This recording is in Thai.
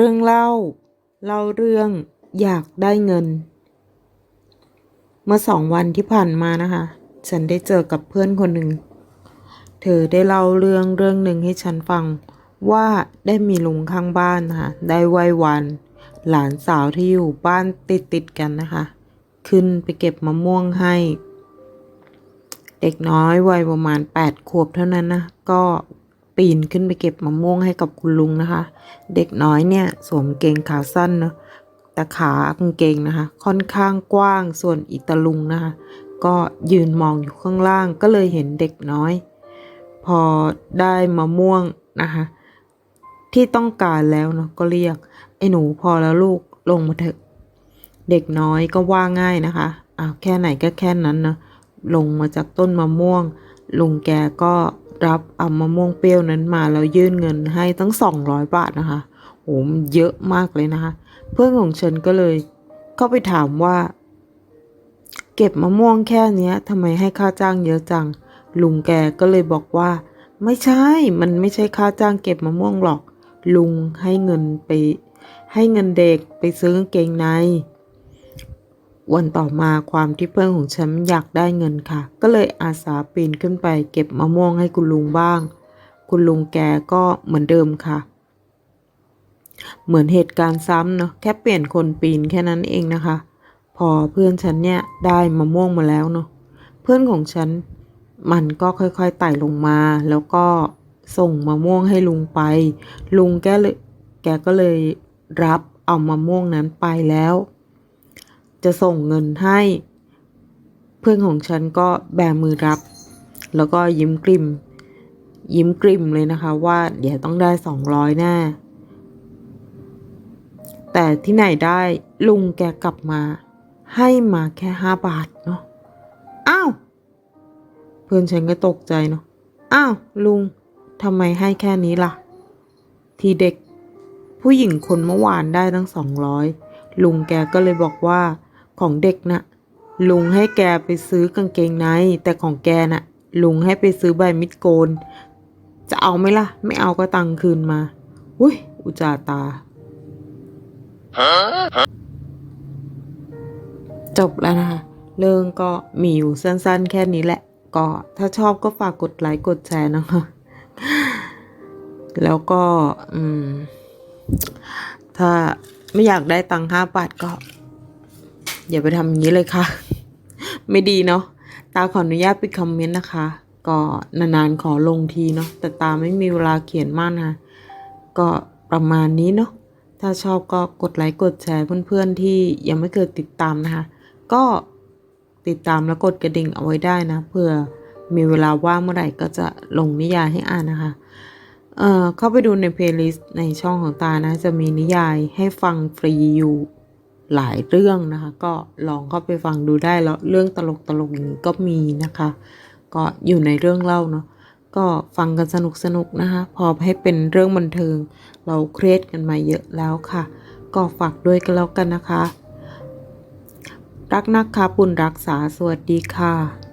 เรื่องเล่า เล่าเรื่องอยากได้เงิน เมื่อสองวันที่ผ่านมานะคะ ฉันได้เจอกับเพื่อนคนหนึ่ง เธอได้เล่าเรื่องเรื่องหนึ่งให้ฉันฟังว่าได้มีลุงข้างบ้านนะคะได้ไหว้วัน หลานสาวที่อยู่บ้านติดติดกันนะคะ ขึ้นไปเก็บมะม่วงให้ เด็กน้อยวัยประมาณแปดขวบเท่านั้นนะ ก็ ปีนขึ้นไปเก็บมะม่วงให้กับคุณลุงนะคะ เด็กน้อยเนี่ยสวมเกงขาสั้นเนอะแต่ขากางเกงนะคะ ค่อนข้างกว้างส่วนอีตาลุงนะคะ ก็ยืนมองอยู่ข้างล่างก็เลยเห็นเด็กน้อย พอได้มะม่วงนะคะที่ต้องการแล้วเนาะก็เรียก ไอ้หนูพอแล้วลูกลงมาเถอะ เด็กน้อยก็ว่าง่ายนะคะอ้าวแค่ไหนก็แค่นั้นเนาะลงมาจากต้นมะม่วง ลุงแกก็ รับเอามะม่วงเปรี้ยวนั้นมาแล้วยื่นเงินให้ตั้งสองร้อยบาทนะคะโหมันเยอะมากเลยนะคะ เพื่อนของฉันก็เลยเข้าไปถามว่า เก็บมะม่วงแค่นี้ทำไมให้ค่าจ้างเยอะจัง ลุงแกก็เลยบอกว่า ไม่ใช่ มันไม่ใช่ค่าจ้างเก็บมะม่วงหรอก ลุงให้เงินไป ให้เงินเด็กไปซื้อกางเกงใน วันต่อมาความที่เพื่อนของฉันอยากได้เงินค่ะ ก็เลยอาสาปีนขึ้นไป เก็บมะม่วงให้คุณลุงบ้าง คุณลุงแกก็เหมือนเดิมค่ะ เหมือนเหตุการณ์ซ้ำเนาะแค่เปลี่ยนคนปีนแค่นั้นเองนะคะ พอเพื่อนฉันเนี่ยได้มะม่วงมาแล้วเนาะเพื่อนของฉันมันก็ค่อยๆไต่ลงมา แล้วก็ส่งมะม่วงให้ลุงไป ลุงแกเลยแกก็เลยรับเอามะม่วงนั้นไปแล้ว จะส่งเงินให้ เพื่อนของฉันก็แบมือรับ แล้วก็ยิ้มกริม ยิ้มกริมเลยนะคะว่าเดี๋ยวต้องได้สองร้อยแน่แต่ที่ไหนได้ลุงแกกลับมา ให้มาแค่ห้าบาทเนาะอ้าวเพื่อนฉันก็ตกใจเนาะอ้าวลุงทำไมให้แค่นี้ล่ะ ทีเด็กผู้หญิงคนเมื่อวานได้ตั้งสองร้อยลุงแกก็เลยบอกว่า ของเด็กนะ่ะลุงให้แกไปซื้อกางเกงใน แต่ของแกน่ะ ลุงให้ไปซื้อใบมิดโกน จะเอาไหมล่ะ ไม่เอาก็ตังคืนมาอุ้ยอุจจาตา จบแล้วนะคะเรื่องก็มีอยู่สั้นๆ แค่นี้แหละ ก็ถ้าชอบก็ฝากกดไลค์กดแชร์นะคะ แล้วก็ อืม ถ้าไม่อยากได้ตังค์ห้าบาทก็ อย่าไปทำอย่างนี้เลยค่ะ ไม่ดีเนาะตาขออนุญาตปิดคอมเมนต์นะคะ ก็นานๆขอลงทีเนาะแต่ตาไม่มีเวลาเขียนมากนะคะก็ประมาณนี้เนาะถ้าชอบก็กดไลค์กดแชร์เพื่อนๆที่ยังไม่เคยติดตามนะคะ ก็ติดตามแล้วกดกระดิ่งเอาไว้ได้นะเผื่อมีเวลาว่างเมื่อไหร่ก็จะลงนิยายให้อ่านนะคะ เอ่อเข้าไปดูในเพลย์ลิสต์ในช่องของตานะ จะมีนิยายให้ฟังฟรีอยู่ หลายเรื่องนะคะ ก็ลองเข้าไปฟังดูได้แล้วเรื่องตลกตลกๆอย่างนี้ก็มีนะคะ ก็อยู่ในเรื่องเล่าเนาะก็ฟังกันสนุกสนุกๆนะคะ พอให้เป็นเรื่องบันเทิง เราเครียดกันมาเยอะแล้วค่ะ ก็ฝากด้วยกันแล้วกันนะคะ รักนักคะปุณรักษาสวัสดีค่ะ